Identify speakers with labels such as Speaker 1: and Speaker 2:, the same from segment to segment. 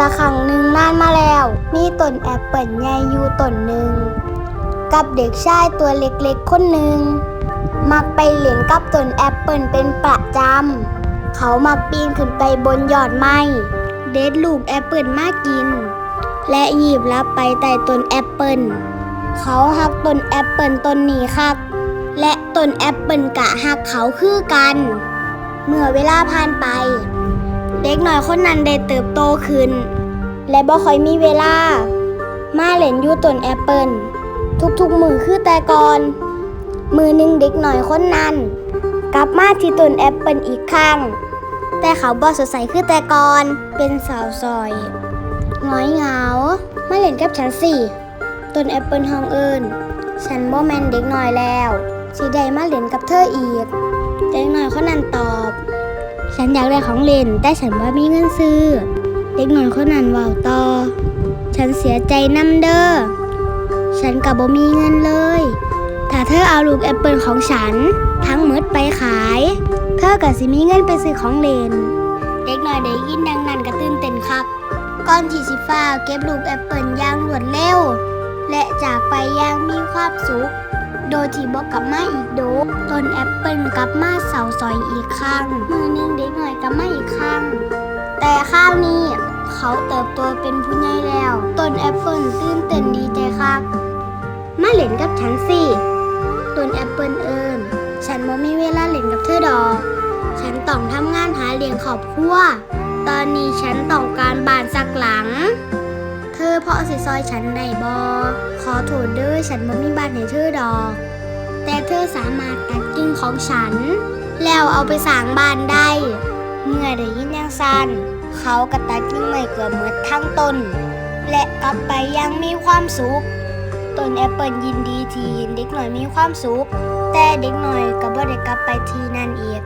Speaker 1: ละครั้งหนึ่งนานมาแล้ว มีต้นแอปเปิลใหญ่อยู่ต้นหนึ่ง กับเด็กชายตัวเล็กๆคนหนึ่ง มักไปเล่นกับต้นแอปเปิลเป็นประจำ เขามักปีนขึ้นไปบนยอดไม้ เด็ดลูกแอปเปิลมากิน และหยิบรับไปใต้ต้นแอปเปิล เขาหักต้นแอปเปิลต้นนี้คัก และต้นแอปเปิลกะหักเขาคือกัน เมื่อเวลาผ่านไป เด็กหน่อยคนนั้นได้เติบโตขึ้น และบ่ค่อยมีเวลา มาเล่นอยู่ต้นแอปเปิลทุกๆมือคือแต่ก่อน มือหนึ่งเด็กหน่อยคนนั้น กลับมาที่ต้นแอปเปิลอีกครั้งแต่เขาบ่สดใสคือแต่ก่อนเป็นสาวซอยหงอยเหงามาเล่นกับฉันสิต้นแอปเปิลห้องเอิญฉันบ่แมนเด็กหน่อยแล้วสิได้มาเล่นกับเธออีก เด็กหน่อยคนนั้นตอบ ฉันอยากได้ของเล่น แต่ฉันบ่มีเงินซื้อ เด็กหน่อยคนนั้นว่าต่อ ฉันเสียใจนำเด้อ ฉันกับบ่มีเงินเลย ถ้าเธอเอาลูกแอปเปิลของฉัน ทั้งหมดไปขาย เธอก็สิมีเงินไปซื้อของเล่น เด็กหน่อยได้ยินดังนั้นก็ตื่นเต้นครับก่อนที่สิฟ้าเก็บลูกแอปเปิลอย่างรวดเร็ว และจากไปอย่างมีความสุข โดยที่บอกกลับมาอีกโดต้นแอปเปิลกลับมาเสาซอยอีกครั้งมือหนึงเด็กหน่อยกลับมาอีกครั้งแต่ข้าวนี้ เขาเติบโตเป็นผู้ใหญ่แล้ว ต้นแอปเปิลตื่นเต้นดีใจครับมาเล่นกับฉันสิต้นแอปเปิลเอิญฉันบ่มีเวลาเล่นกับเธอดอก ฉันต้องทำงานหาเลี้ยงครอบครัว ตอนนี้ฉันต้องการบ้านสักหลัง อเพาะสิซอยฉันได้บอขอโทษเด้อฉันบ่มีบ้านให้เธอดอก แต่เธอสามารถตัดกิ่งของฉัน แล้วเอาไปสร้างบ้านได้ เมื่อได้ยินย่างซันเขากระตัดกิ่งไม้เกือบหมดทั้งต้น และกลับไปยังมีความสุขต้นแอปเปิลยินดีทีเห็นเด็กหน่อยมีความสุข แต่เด็กหน่อยก็บ่ได้กลับไปทีนั่นอีก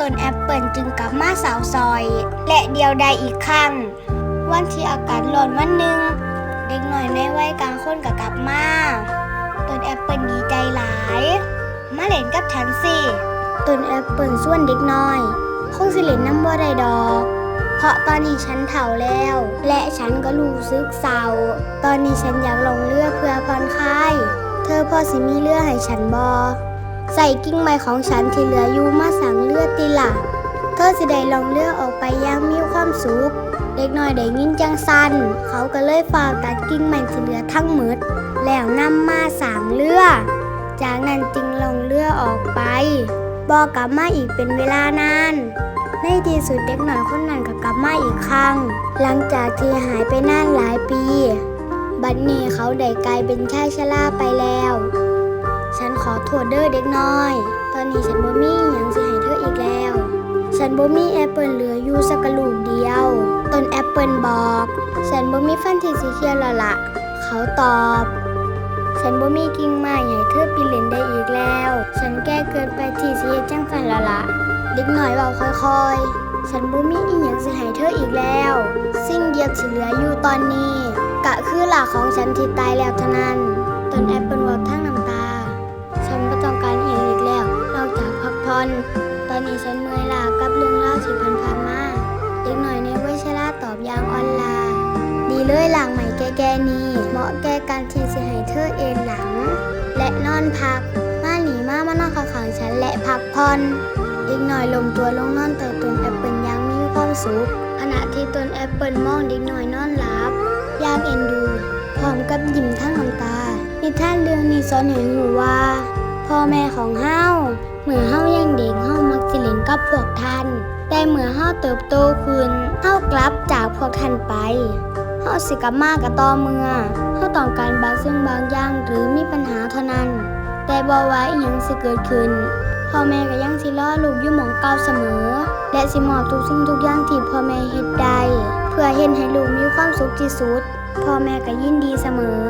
Speaker 1: ต้นแอปเปิลจึงกลับมาสาวซอย และเดียวดายอีกครั้ง วันที่อากาศร้อนวันหนึ่งเด็กหน่อยในวัยกลางคนก็กลับมาต้นแอปเปิลดีใจหลาย มาเล่นกับฉันสิต้นแอปเปิลส่วนเด็กน้อย คงสิเล่นน้ำบ่ได้ดอก เพราะตอนนี้ฉันเฒ่าแล้ว และฉันก็รู้สึกเศร้า ตอนนี้ฉันอยากลงเรือเพื่อผ่อนคลาย เธอพอสิมีเรือให้ฉันบอใส่กิ่งไม้ของฉันที่เหลืออยู่มาสั่งเรือติละเธอสิได้ลองเรือออกไปยังมีความสุข เด็กน้อยได้ยินจังสัน เขาก็เลยฝากตัดกิ่งไม้ที่เหลือทั้งหมด แล้วนำมาสางเรือ จากนั้นจึงลงเรือออกไป บอกกลับมาอีกเป็นเวลานาน ในที่สุดเด็กหน่อยคนนั้นก็กลับมาอีกครั้ง หลังจากที่หายไปนานหลายปี บัดนี้เขาได้กลายเป็นชายชราไปแล้ว ฉันขอโทษเด้อเด็กน้อย ตอนนี้ฉันบ่มีหยัง ฉันบ่มีแอปเปิลเหลืออยู่สักกะลูกเดียว ต้นแอปเปิลบอก ฉันบ่มีฟันที่สีเขียวแล้วล่ะเขาตอบ ฉันบ่มีกิ่งไม้ให้เธอปีเล่นได้อีกแล้ว ฉันแก่เกินไปที่สิเฮ็ดจังซั่นแล้วล่ะเด็กน้อยเบาค่อยๆ ฉันบ่มีอีหยังสิให้เธออีกแล้ว สิ่งเดียวที่เหลืออยู่ตอนนี้ กะคือหลาของฉันที่ตายแล้วเท่านั้น เลยหลังใหม่แก่ๆนี้ เหมาะแก่การที่จะให้เธอเอนหลัง และนอนพัก มาหนีมามานอนข้างๆฉันและพักผ่อนเด็กหน่อยลมตัวลงนอนแต่ต้นแอปเปิลยังมีความสุขขณะที่ต้นแอปเปิลมองเด็กหน่อยนอนหลับยากเอ็นดู พร้อมกับยิ้มทั้งน้ำตานิท่านเรื่องนี้สอนให้รู้ว่า พ่อแม่ของเฮาเมื่อเฮายังเด็กเฮามักสิเล่นกับพวกท่าน แต่เมื่อเฮาเติบโตขึ้นเฮากลับจากพวกท่านไป เฮาสิกลับมากับต่อเมื่อเฮาต้องการบางสิ่งบางอย่างหรือมีปัญหาเท่านั้น แต่บ่ว่าอีหยังสิเกิดขึ้นพ่อแม่ก็ยังสิรอลูกอยู่หมองเก่าเสมอ และสิมอบทุกสิ่งทุกอย่างที่พ่อแม่เฮ็ดได้เพื่อเฮ็ดให้ลูกมีความสุขที่สุด พ่อแม่ก็ยินดีเสมอ